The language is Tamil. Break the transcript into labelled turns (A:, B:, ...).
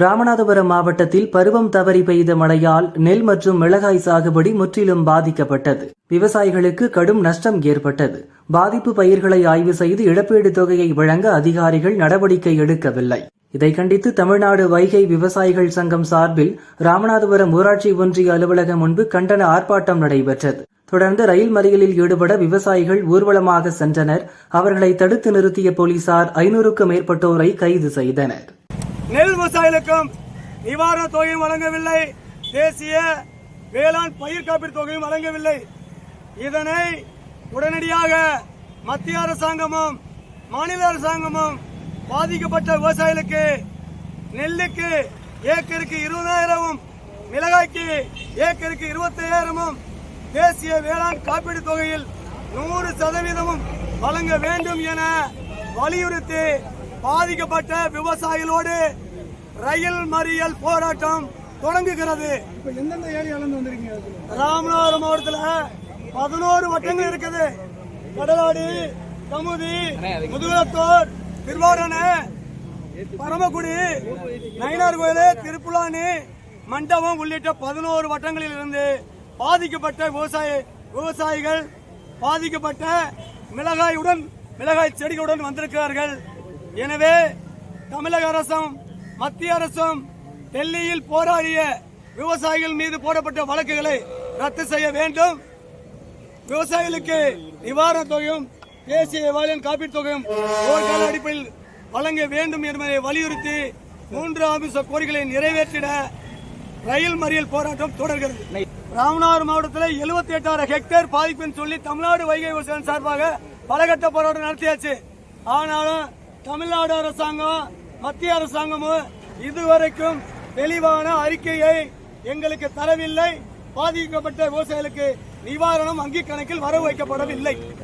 A: ராமநாதபுரம் மாவட்டத்தில் பருவம் தவறி பெய்த மழையால் நெல் மற்றும் மிளகாய் சாகுபடி முற்றிலும் பாதிக்கப்பட்டது. விவசாயிகளுக்கு கடும் நஷ்டம் ஏற்பட்டது. பாதிப்பு பயிர்களை ஆய்வு செய்து இழப்பீடு தொகையை வழங்க அதிகாரிகள் நடவடிக்கை எடுக்கவில்லை. இதை கண்டித்து தமிழ்நாடு வைகை விவசாயிகள் சங்கம் சார்பில் ராமநாதபுரம் ஊராட்சி ஒன்றிய அலுவலகம் முன்பு கண்டன ஆர்ப்பாட்டம் நடைபெற்றது. தொடர்ந்து ரயில் மறியலில் ஈடுபட விவசாயிகள் ஊர்வலமாக சென்றனர். அவர்களை தடுத்து நிறுத்திய போலீசார் ஐநூறுக்கும் மேற்பட்டோரை கைது செய்தனர்.
B: நெல் விவசாயிகளுக்கும் நிவாரண தொகையும் வழங்கவில்லை. தேசிய வேளாண் பயிர் காப்பீடு தொகையும் வழங்கவில்லை. இதனை உடனடியாக மத்திய அரசாங்கமும் மாநில அரசாங்கமும் பாதிக்கப்பட்ட விவசாயிகளுக்கு நெல்லுக்கு ஏக்கருக்கு இருபதாயிரமும் மிளகாய்க்கு ஏக்கருக்கு இருபத்தையாயிரமும் தேசிய வேளாண் காப்பீடு தொகையில் நூறு சதவீதமும் வழங்க வேண்டும் என வலியுறுத்தி பாதிக்கப்பட்ட விவசாயிகளோடு ரயில் மறியல் போராட்டம் தொடங்குகிறது.
C: இப்ப எந்தெந்த ஏரியால இருந்து வந்திருக்கீங்க?
B: ராமநாதபுரம் மாவட்டத்துல பதினோரு வட்டங்கள் இருக்குது. கடலாடி கமுதி முதுகுளத்தூர் திருவாரணை பரமக்குடி நயினார் கோயில் திருப்புலானி மண்டபம் உள்ளிட்ட பதினோரு வட்டங்களில் இருந்து பாதிக்கப்பட்ட விவசாய விவசாயிகள் பாதிக்கப்பட்ட மிளகாயுடன் மிளகாய் செடிகளுடன் வந்திருக்கிறார்கள். எனவே தமிழக அரசும் மத்திய அரசும் டெல்லியில் போராடிய விவசாயிகள் மீது போடப்பட்ட வழக்குகளை ரத்து செய்ய வேண்டும். விவசாயிகளுக்கு நிவாரண தொகையும் தேசிய வேளாண் காப்பீட்டு தொகையும் போர்க்கால அடிப்படையில் வழங்க வேண்டும் என்பதை வலியுறுத்தி மூன்று அம்ச கோரிக்கைகளை நிறைவேற்றிட ரயில் மறியல் போராட்டம் தொடர்கிறது. ராமநாதபுரம் மாவட்டத்தில் எழுபத்தி எட்டாயிரம் ஹெக்டேர் பாதிப்புன்னு சொல்லி தமிழ்நாடு வைகை விவசாயம் சார்பாக பலகட்ட போராட்டம் நடத்தியாச்சு. ஆனாலும் தமிழ்நாடு அரசாங்கம் மத்திய அரசாங்கமும் இதுவரைக்கும் தெளிவான அறிக்கையை எங்களுக்கு தரவில்லை. பாதிக்கப்பட்ட விவசாயிகளுக்கு நிவாரணம் வங்கி கணக்கில் வரவு வைக்கப்படவில்லை.